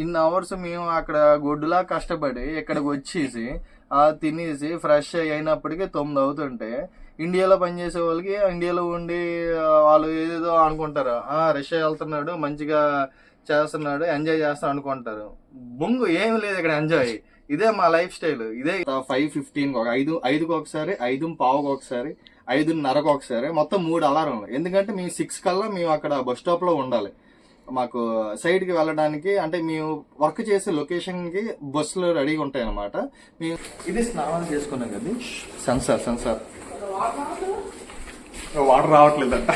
ఇన్ని అవర్స్ మేము అక్కడ గొడ్డులా కష్టపడి ఇక్కడికి వచ్చేసి ఆ తినేసి ఫ్రెష్ అయినప్పటికీ తొమ్మిది అవుతుంటే ఇండియాలో పనిచేసే వాళ్ళకి ఇండియాలో ఉండి వాళ్ళు ఏదేదో అనుకుంటారు. ఆ రష్యా వెళ్తున్నాడు మంచిగా చేస్తున్నాడు ఎంజాయ్ చేస్తాడు అనుకుంటారు. బొంగు ఏం లేదు ఇక్కడ ఎంజాయ్ ఇదే మా లైఫ్ స్టైల్ ఇదే ఫైవ్ ఫిఫ్టీన్ ఒక ఐదు ఐదుకి ఒకసారి ఐదు పావుకి ఒకసారి ఐదున్నరకు ఒకసారి మొత్తం మూడు అలారం ఎందుకంటే మేము సిక్స్ కల్లా మేము అక్కడ బస్ స్టాప్లో ఉండాలి. మాకు సైడ్కి వెళ్ళడానికి అంటే మేము వర్క్ చేసే లొకేషన్కి బస్సులు రెడీగా ఉంటాయి అనమాట మేము ఇది స్నానం చేసుకున్నాం కదా. Sensor sensor water రావట్లేదంట.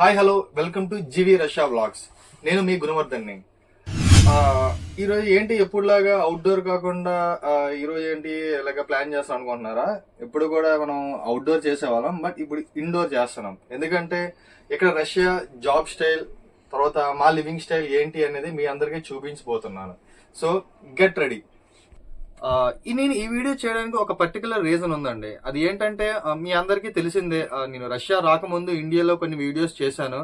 Hi hello welcome to G V Russia vlogs నేను మీ గుణవర్ధన్ని. ఈరోజు ఏంటి ఎప్పుడులాగా అవుట్డోర్ కాకుండా ఈరోజు ఏంటి ఇలాగ ప్లాన్ చేస్తాం అనుకుంటున్నారా? ఎప్పుడు కూడా మనం అవుట్డోర్ చేసేవాళ్ళం బట్ ఇప్పుడు ఇండోర్ చేస్తున్నాం. ఎందుకంటే ఇక్కడ రష్యా జాబ్ స్టైల్ తర్వాత మా లివింగ్ స్టైల్ ఏంటి అనేది మీ అందరికీ చూపించబోతున్నాను. సో గెట్ రెడీ నేను ఈ వీడియో చేయడానికి ఒక పర్టికులర్ రీజన్ ఉందండి. అది ఏంటంటే మీ అందరికీ తెలిసిందే నేను రష్యా రాకముందు ఇండియాలో కొన్ని వీడియోస్ చేశాను.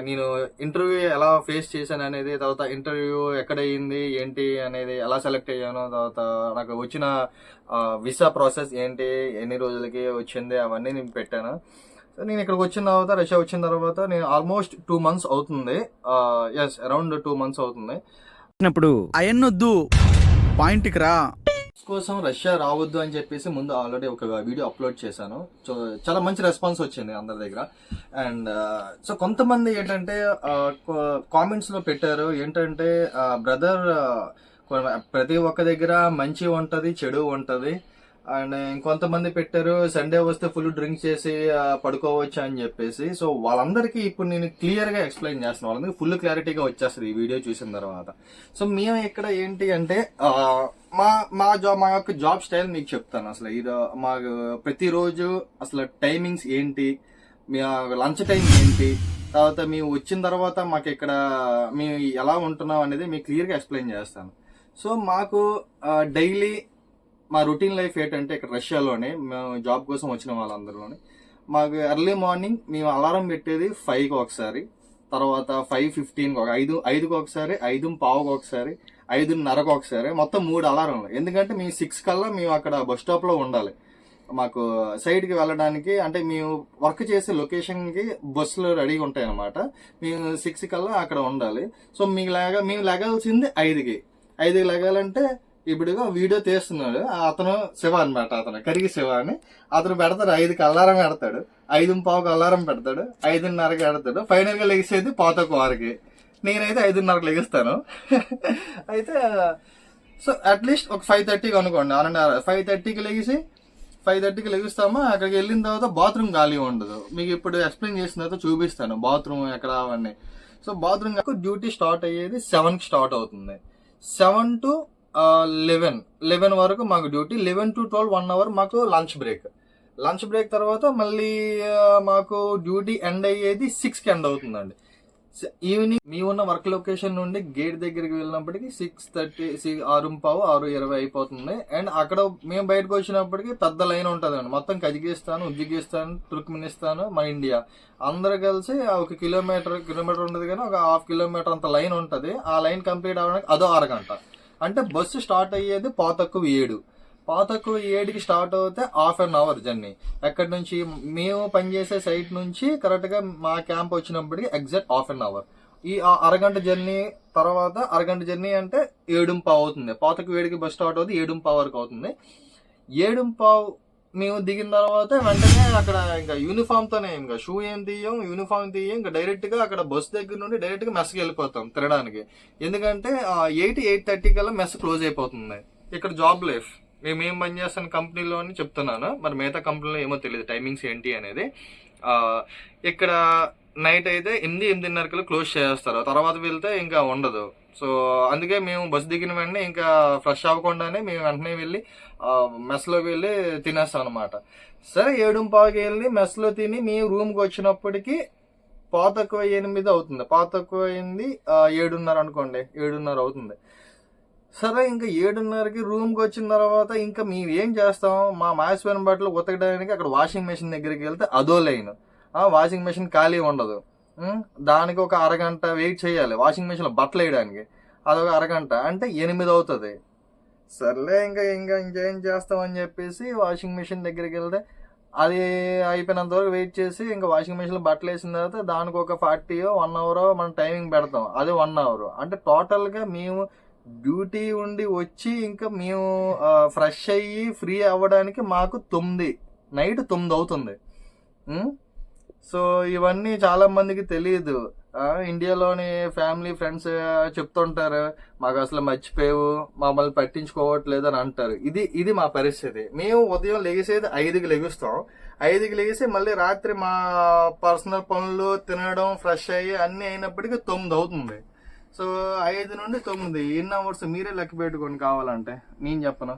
నేను ఇంటర్వ్యూ ఎలా ఫేస్ చేశాను అనేది తర్వాత ఇంటర్వ్యూ ఎక్కడ అయింది ఏంటి అనేది ఎలా సెలెక్ట్ అయ్యాను తర్వాత నాకు వచ్చిన వీసా ప్రాసెస్ ఏంటి ఎన్ని రోజులకి వచ్చింది అవన్నీ నేను పెట్టాను. సో నేను ఇక్కడికి వచ్చిన తర్వాత రష్యా వచ్చిన తర్వాత నేను ఆల్మోస్ట్ టూ మంత్స్ అవుతుంది. ఎస్ అరౌండ్ టూ మంత్స్ అవుతుంది. వచ్చినప్పుడు అయన్నొద్దు. పాయింట్కి రా. కోసం రష్యా రావద్దు అని చెప్పేసి ముందు ఆల్రెడీ ఒక వీడియో అప్లోడ్ చేశాను. సో చాలా మంచి రెస్పాన్స్ వచ్చింది అందరి దగ్గర. అండ్ సో కొంతమంది ఏంటంటే కామెంట్స్లో పెట్టారు. ఏంటంటే బ్రదర్ ప్రతి ఒక్క దగ్గర మంచి ఉంటది చెడు ఉంటది. అండ్ ఇంకొంతమంది పెట్టారు సండే వస్తే ఫుల్ డ్రింక్ చేసి పడుకోవచ్చు? అని చెప్పేసి. సో వాళ్ళందరికీ ఇప్పుడు నేను క్లియర్గా ఎక్స్ప్లెయిన్ చేస్తున్నాను వాళ్ళందరికీ ఫుల్ క్లారిటీగా వచ్చేస్తుంది ఈ వీడియో చూసిన తర్వాత. సో మేము ఇక్కడ ఏంటి అంటే మా మా జాబ్ మా యొక్క జాబ్ స్టైల్ మీకు చెప్తాను అసలు. ఇది మాకు ప్రతిరోజు అసలు టైమింగ్స్ ఏంటి? మీ లంచ్ టైం ఏంటి? తర్వాత మేము వచ్చిన తర్వాత మాకు ఇక్కడ మేము ఎలా ఉంటున్నాం అనేది మీకు క్లియర్గా ఎక్స్ప్లెయిన్ చేస్తాను. సో మాకు డైలీ మా రొటీన్ లైఫ్ ఏంటంటే ఇక్కడ రష్యాలోనే మేము జాబ్ కోసం వచ్చిన వాళ్ళందరిలోనే. మాకు ఎర్లీ మార్నింగ్ మేము అలారం పెట్టేది ఫైవ్కి ఒకసారి తర్వాత ఫైవ్ ఫిఫ్టీన్కి ఒక ఐదు ఐదుకి ఒకసారి ఐదు పావుకి ఒకసారి ఐదున్నరకు ఒకసారి మొత్తం మూడు అలారంలు. ఎందుకంటే మేము సిక్స్ కల్లా మేము అక్కడ బస్ స్టాప్లో ఉండాలి. మాకు సైడ్కి వెళ్ళడానికి అంటే మేము వర్క్ చేసే లొకేషన్కి బస్సులు రెడీగా ఉంటాయి అనమాట మేము సిక్స్ కల్లా అక్కడ ఉండాలి. సో మీకు లాగా మేము లెగాల్సింది ఐదుకి. ఐదుకి లెగాలంటే ఇప్పుడుగా వీడియో తీస్తున్నాడు. అతను శివ అనమాట అతను కరిగి శివ అని. అతను పెడతాడు ఐదుకి అల్లారం పెడతాడు. ఐదు పావుకి అల్లారం పెడతాడు ఐదున్నరకి పెడతాడు. ఫైనల్గా లెగిసేది పాతకు వారికి. నేనైతే ఐదున్నరకు లెగిస్తాను. అయితే సో అట్లీస్ట్ ఒక ఫైవ్ థర్టీకి అనుకోండి. ఆరున్నర ఫైవ్ థర్టీకి లెగిసి ఫైవ్ థర్టీకి లెగిస్తామా? అక్కడికి వెళ్ళిన తర్వాత బాత్రూమ్ ఖాళీ ఉండదు. మీకు ఇప్పుడు ఎక్స్ప్లెయిన్ చేసిన తర్వాత చూపిస్తాను. బాత్రూమ్ ఎక్కడ అవన్నీ. సో బాత్రూమ్ డ్యూటీ స్టార్ట్ అయ్యేది సెవెన్కి స్టార్ట్ అవుతుంది. Seven to eleven. లెవెన్ వరకు మాకు duty. Eleven to twelve one hour మాకు లంచ్ బ్రేక్. లంచ్ బ్రేక్ తర్వాత మళ్ళీ మాకు డ్యూటీ ఎండ్ అయ్యేది సిక్స్కి ఎండ్ అవుతుందండి. ఈవినింగ్ మీ ఉన్న వర్క్ లొకేషన్ నుండి గేట్ దగ్గరికి వెళ్ళినప్పటికి సిక్స్ థర్టీ ఆరు పావు ఆరు ఇరవై అయిపోతుంది. అండ్ అక్కడ మేము బయటకు వచ్చినప్పటికి పెద్ద లైన్ ఉంటుంది అండి మొత్తం కజకిస్తాన్ ఉజ్బెకిస్తాన్ తుర్క్మినిస్తాన్ మన ఇండియా. అందరు కలిసి ఒక కిలోమీటర్ కిలోమీటర్ ఉంటుంది కానీ ఒక హాఫ్ కిలోమీటర్ అంత లైన్ ఉంటుంది. ఆ లైన్ కంప్లీట్ అవ్వడానికి అదో అరగంట. అంటే బస్సు స్టార్ట్ అయ్యేది పాతక్కువ ఏడు. పాతక్కువ ఏడుకి స్టార్ట్ అవుతే హాఫ్ అన్ అవర్ జర్నీ. ఎక్కడి నుంచి? మేము పనిచేసే సైట్ నుంచి కరెక్ట్గా మా క్యాంప్ వచ్చినప్పటికి ఎగ్జాక్ట్ హాఫ్ అన్ అవర్. ఈ అరగంట జర్నీ తర్వాత అరగంట జర్నీ అంటే ఏడుంపావు అవుతుంది. పాతకు ఏడుకి బస్ స్టార్ట్ అవుతుంది ఏడుంపావు వరకు అవుతుంది. ఏడుంపావు మేము దిగిన తర్వాత వెంటనే అక్కడ ఇంకా యూనిఫామ్ తోనే ఇంకా షూ ఏం తీయం యూనిఫామ్ తీయం ఇంకా డైరెక్ట్గా అక్కడ బస్ దగ్గర నుండి డైరెక్ట్గా మెస్కి వెళ్ళిపోతాం తినడానికి. ఎందుకంటే ఎయిట్ ఎయిట్ థర్టీ కల్లా మెస్ క్లోజ్ అయిపోతుంది. ఇక్కడ జాబ్ లైఫ్ మేము ఏం పని చేస్తాను కంపెనీలో అని చెప్తున్నాను. మరి మిగతా కంపెనీలో ఏమో తెలియదు టైమింగ్స్ ఏంటి అనేది. ఇక్కడ నైట్ అయితే ఎనిమిది ఎనిమిదిన్నరకి క్లోజ్ చేస్తారు. తర్వాత వెళ్తే ఇంకా ఉండదు. సో అందుకే మేము బస్సు దిగిన వెంటనే ఇంకా ఫ్రెష్ అవ్వకుండానే మేము వెంటనే వెళ్ళి మెస్లోకి వెళ్ళి తినేస్తాం అనమాట సరే ఏడుంపావుకి వెళ్ళి మెస్లో తిని మేము రూమ్కి వచ్చినప్పటికి పాతక్కువ ఎనిమిది అవుతుంది. పాతక్కువ ఎనిమిది అయింది ఏడున్నర అనుకోండి. ఏడున్నర అవుతుంది. సరే ఇంకా ఏడున్నరకి రూమ్కి వచ్చిన తర్వాత ఇంకా మేము ఏం చేస్తాం? మా మాసిపోయిన బట్టలు ఉతకడానికి అక్కడ వాషింగ్ మెషిన్ దగ్గరికి వెళ్తే అదో లైన్. వాషింగ్ మెషిన్ ఖాళీ ఉండదు. దానికి ఒక అరగంట వెయిట్ చేయాలి. వాషింగ్ మెషిన్లో బట్టలు వేయడానికి. అదొక అరగంట. అంటే ఎనిమిది అవుతుంది. సర్లే ఇంకా ఇంకా ఇంకేం చేస్తామని చెప్పేసి వాషింగ్ మెషిన్ దగ్గరికి వెళ్తే అది అయిపోయినంత వరకు వెయిట్ చేసి ఇంకా వాషింగ్ మెషిన్లో బట్టలు వేసిన తర్వాత దానికి ఒక ఫార్టీ వన్ అవర్ మనం టైమింగ్ పెడతాం. అది వన్ అవర్ అంటే టోటల్గా మేము డ్యూటీ ఉండి వచ్చి ఇంకా మేము ఫ్రెష్ అయ్యి ఫ్రీ అవ్వడానికి మాకు తొమ్మిది. నైట్ తొమ్మిది అవుతుంది. సో ఇవన్నీ చాలా మందికి తెలియదు. ఇండియాలోని ఫ్యామిలీ ఫ్రెండ్స్ చెప్తుంటారు మాకు అసలు మర్చిపోయావు మమ్మల్ని పట్టించుకోవట్లేదు అని అంటారు. ఇది ఇది మా పరిస్థితి. మేము ఉదయం లెగిసేది ఐదుకి లెగుస్తాం. ఐదుకి లెగిసి మళ్ళీ రాత్రి మా పర్సనల్ పనులు తినడం ఫ్రెష్ అయ్యి అన్నీ అయినప్పటికీ తొమ్మిది అవుతుంది. సో ఐదు నుండి తొమ్మిది ఇన్ అవర్స్ మీరే లెక్క పెట్టుకొని కావాలంటే. నేను చెప్పను.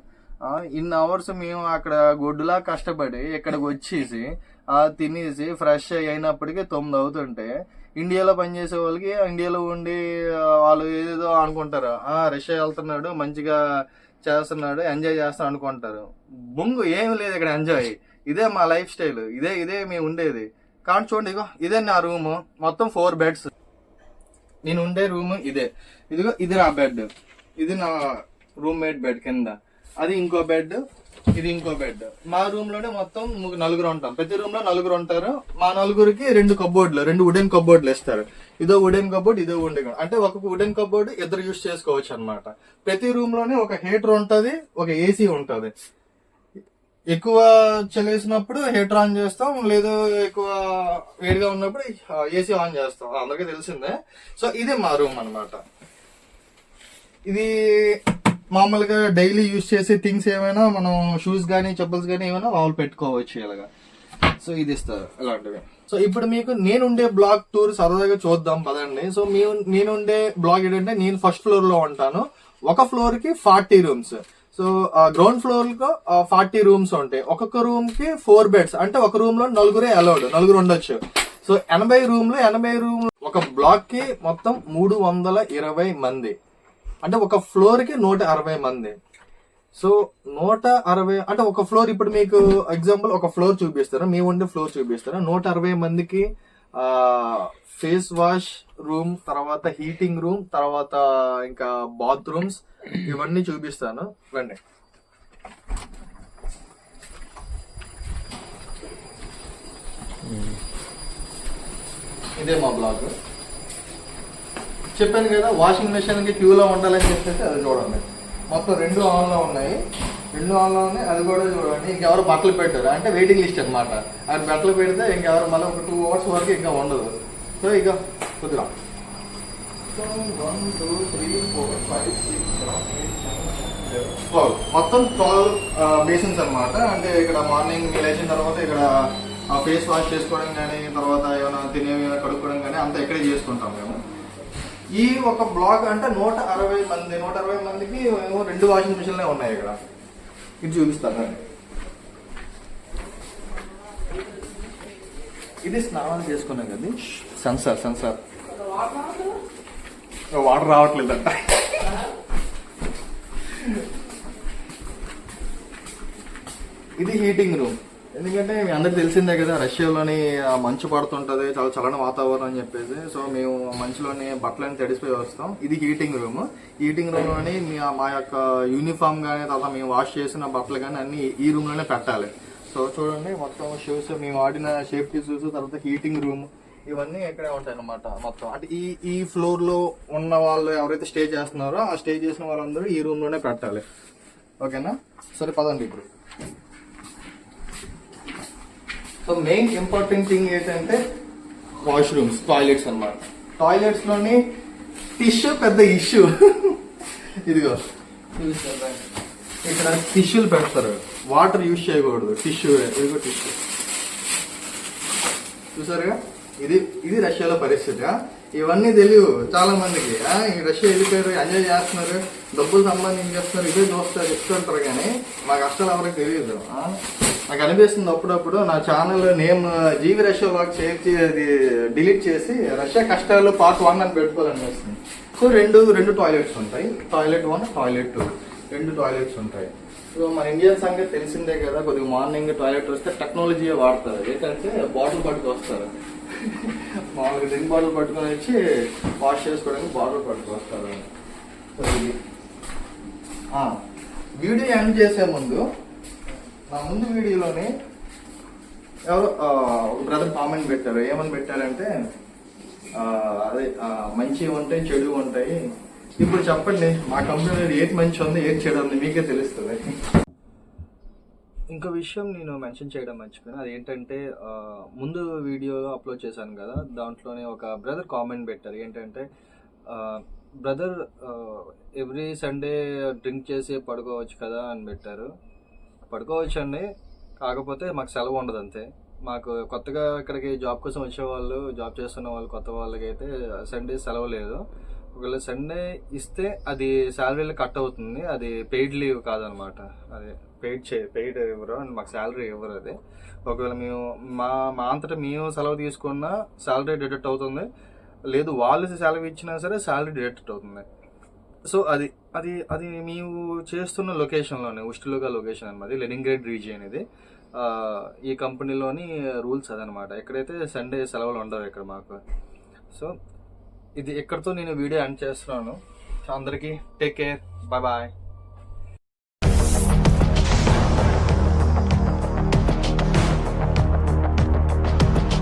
ఇన్ అవర్స్ మేము అక్కడ గొడ్డులా కష్టపడి ఇక్కడికి వచ్చేసి తినేసి ఫ్రెష్ అయినప్పటికీ తొమ్మిది అవుతుంటే ఇండియాలో పనిచేసే వాళ్ళకి ఇండియాలో ఉండి వాళ్ళు ఏదేదో అనుకుంటారు. రష్యా వెళ్తున్నాడు మంచిగా చేస్తున్నాడు ఎంజాయ్ చేస్తాం అనుకుంటారు. బొంగు ఏం లేదు ఇక్కడ ఎంజాయ్ ఇదే మా లైఫ్ స్టైల్ ఇదే ఇదే మేము ఉండేది. కానీ చూడండి ఇగో ఇదే నా రూమ్. మొత్తం ఫోర్ బెడ్స్ నేను ఉండే రూమ్ ఇదే. ఇదిగో ఇది నా బెడ్ ఇది నా రూమ్మేట్ బెడ్ కింద. అది ఇంకో బెడ్ ఇది ఇంకో బెడ్ మా రూమ్లోనే మొత్తం నలుగురు ఉంటాం. ప్రతి రూమ్లో నలుగురు ఉంటారు. మా నలుగురికి రెండు కబోర్డ్లు రెండు వుడెన్ కబోర్డ్లు ఇస్తారు. ఇదో వుడెన్ కబోర్డ్ ఇదో వుడెన్ అంటే ఒక వుడెన్ కబోర్డ్ ఇద్దరు యూస్ చేసుకోవచ్చు అన్నమాట. ప్రతి రూమ్లోనే ఒక హీటర్ ఉంటది ఒక ఏసీ ఉంటది. ఎక్కువ చలేసినప్పుడు హీటర్ ఆన్ చేస్తాం లేదు ఎక్కువ వేడిగా ఉన్నప్పుడు ఏసీ ఆన్ చేస్తాం. అందరికీ తెలిసిందే. సో ఇది మా రూమ్ అన్నమాట. ఇది మామూలుగా డైలీ యూజ్ చేసే థింగ్స్ ఏమైనా మనం షూస్ కానీ చెప్పల్స్ కానీ ఏమైనా వాళ్ళు పెట్టుకోవచ్చు ఇలాగా. సో ఇది ఇస్తారు అలాంటివి. సో ఇప్పుడు మీకు నేను ఉండే బ్లాక్ టూర్ సరదాగా చూద్దాం పదండి. సో మేము నేను ఉండే బ్లాక్ ఏంటంటే నేను ఫస్ట్ ఫ్లోర్లో ఉంటాను. ఒక ఫ్లోర్కి ఫార్టీ రూమ్స్ సో గ్రౌండ్ ఫ్లోర్లో ఫార్టీ రూమ్స్ ఉంటాయి. ఒక్కొక్క రూమ్కి ఫోర్ బెడ్స్ అంటే ఒక రూమ్లో నలుగురే అలౌడ్ నలుగురు ఉండొచ్చు. సో ఎనభై రూమ్లో ఎనభై రూమ్ ఒక బ్లాక్కి మొత్తం మూడు వందల ఇరవై మంది. అంటే ఒక ఫ్లోర్కి నూట అరవై మంది. సో నూట అరవై అంటే ఒక ఫ్లోర్ ఇప్పుడు మీకు ఎగ్జాంపుల్ ఒక ఫ్లోర్ చూపిస్తారా? మేము ఉండే ఫ్లోర్ చూపిస్తాను నూట అరవై మందికి ఫేస్ వాష్ రూమ్ తర్వాత హీటింగ్ రూమ్ తర్వాత ఇంకా బాత్రూమ్స్ ఇవన్నీ చూపిస్తాను. రండి. ఇదే మా బ్లాగ్. చెప్పాను కదా వాషింగ్ మెషిన్కి క్యూలో ఉండాలని చెప్పేసి అది చూడండి. మొత్తం రెండు ఆన్లో ఉన్నాయి. రెండు ఆన్లో ఉన్నాయి అది కూడా చూడండి. ఇంకెవరు బట్టలు పెట్టారు. అంటే వెయిటింగ్ లిస్ట్ అన్నమాట. అది బట్టలు పెడితే ఇంకెవరు మళ్ళీ ఒక టూ అవర్స్ వరకు ఇంకా ఉండదు. సో ఇక కుదిరా. One two three four five six మొత్తం ట్వెల్వ్ బేసిన్స్ అన్నమాట. అంటే ఇక్కడ మార్నింగ్ మీరు లేచిన తర్వాత ఇక్కడ ఫేస్ వాష్ చేసుకోవడం కానీ తర్వాత ఏమైనా తినేవి ఏమైనా కడుక్కోవడం కానీ అంతా ఇక్కడే చేసుకుంటాం మేము. ఈ ఒక బ్లాక్ అంటే నూట అరవై మంది నూట అరవై మందికి ఏమో రెండు వాషింగ్ మిషన్లే ఉన్నాయి ఇక్కడ. ఇది చూపిస్తాను ఇది స్నానాలు చేసుకున్నాం కదా. Sensor sensor. వాటర్ రావట్లేదంట ఇది హీటింగ్ రూమ్. ఎందుకంటే మీ అందరికి తెలిసిందే కదా రష్యాలోని మంచు పడుతుంటది చాలా చలన వాతావరణం అని చెప్పేసి. సో మేము మంచులోని బట్టలని తడిసిపోయి వస్తాం. ఇది హీటింగ్ రూమ్ హీటింగ్ రూమ్లోని మా యొక్క యూనిఫామ్ కానీ తర్వాత మేము వాష్ చేసిన బట్టలు కానీ అన్ని ఈ రూమ్లోనే పెట్టాలి. సో చూడండి మొత్తం షూస్ మేము వాడిన సేఫ్టీ షూస్ తర్వాత హీటింగ్ రూమ్ ఇవన్నీ ఇక్కడే ఉంటాయి అనమాట మొత్తం. అంటే ఈ ఈ ఫ్లోర్లో ఉన్న వాళ్ళు ఎవరైతే స్టే చేస్తున్నారో ఆ స్టే చేసిన వాళ్ళందరూ ఈ రూమ్లోనే పెట్టాలి. ఓకేనా? సరే పదండి ఇప్పుడు. సో మెయిన్ ఇంపార్టెంట్ థింగ్ ఏంటంటే వాష్రూమ్స్ టాయిలెట్స్ అన్నమాట. టాయిలెట్స్లోని టిష్యూ పెద్ద ఇష్యూ ఇదిగో. ఇక్కడ టిష్యూలు పెడతారు. వాటర్ యూజ్ చేయకూడదు. టిష్యూ ఇదిగో టిష్యూ చూసారుగా? ఇది ఇది రష్యాలో పరిస్థితి ఆ? ఇవన్నీ తెలియవు చాలా మందికి. రష్యా వెళ్ళిపోయారు ఎంజాయ్ చేస్తున్నారు డబ్బులు సంపాదించేస్తున్నారు ఇదే చూస్తారు చెప్తుంటారు కానీ మా కష్టాలు ఎవరికి తెలియదు. నాకు అనిపిస్తుంది అప్పుడప్పుడు నా channel name G V Russia walk చేసి అది డిలీట్ చేసి రష్యా కష్టాలు పార్ట్ వన్ అని పెట్టుకోవాలనిపిస్తుంది. సో రెండు రెండు టాయిలెట్స్ ఉంటాయి. టాయిలెట్ వన్ టాయిలెట్ టూ రెండు టాయిలెట్స్ ఉంటాయి. సో మన ఇండియన్ సంగతి తెలిసిందే కదా కొద్దిగా మార్నింగ్ టాయిలెట్ వస్తే టెక్నాలజీ వాడతారు. ఏంటంటే బాటిల్ పట్టుకు వస్తారు మామూలుగా డ్రింక్ బాటిల్ పట్టుకొని వచ్చి వాష్ చేసుకోవడానికి బాటిల్ పట్టుకొస్తారు. వీడియో ఎండ్ చేసే ముందు నా ముందు వీడియోలోని ఎవరు బ్రదర్ కామెంట్ పెట్టారు. ఏమని పెట్టారంటే అదే మంచివి ఉంటాయి చెడు ఉంటాయి. ఇప్పుడు చెప్పండి మా కంపెనీలో ఏది మంచి ఉంది ఏది చెడు ఉంది మీకే తెలుస్తుంది. ఇంకో విషయం నేను మెన్షన్ చేయడం మర్చిపోయాను. అదేంటంటే ముందు వీడియో అప్లోడ్ చేశాను కదా దాంట్లోనే ఒక బ్రదర్ కామెంట్ పెట్టారు. ఏంటంటే బ్రదర్ ఎవ్రీ సండే డ్రింక్ చేసి పడుకోవచ్చు కదా అని పెట్టారు. పడుకోవచ్చు అండి కాకపోతే మాకు సెలవు ఉండదు అంతే. మాకు కొత్తగా ఇక్కడికి జాబ్ కోసం వచ్చే వాళ్ళు జాబ్ చేస్తున్న వాళ్ళు కొత్త వాళ్ళకి అయితే సండే సెలవు లేదు. ఒకవేళ సండే ఇస్తే అది శాలరీలో కట్ అవుతుంది. అది పెయిడ్ లీవ్ కాదనమాట. అది పెయిడ్ చే పెయిడ్ ఇవ్వరు అండ్ మాకు శాలరీ ఇవ్వరు అది. ఒకవేళ మేము మా మా అంతటా మేము సెలవు తీసుకున్నా శాలరీ డిడక్ట్ అవుతుంది. లేదు వాళ్ళు సెలవు ఇచ్చినా సరే శాలరీ డిడక్ట్ అవుతుంది. సో అది అది అది మేము చేస్తున్న లొకేషన్లోనే ఉష్టిలోగా లొకేషన్ అనమాట లెనింగ్రేడ్ రీజియన్ ఇది. ఈ కంపెనీలోని రూల్స్ అదనమాట. ఎక్కడైతే సండే సెలవులు ఉండవు ఇక్కడ మాకు. సో ఇది ఎక్కడితో నేను వీడియో ఎండ్ చేస్తున్నాను. అందరికీ టేక్ కేర్ బాయ్ బాయ్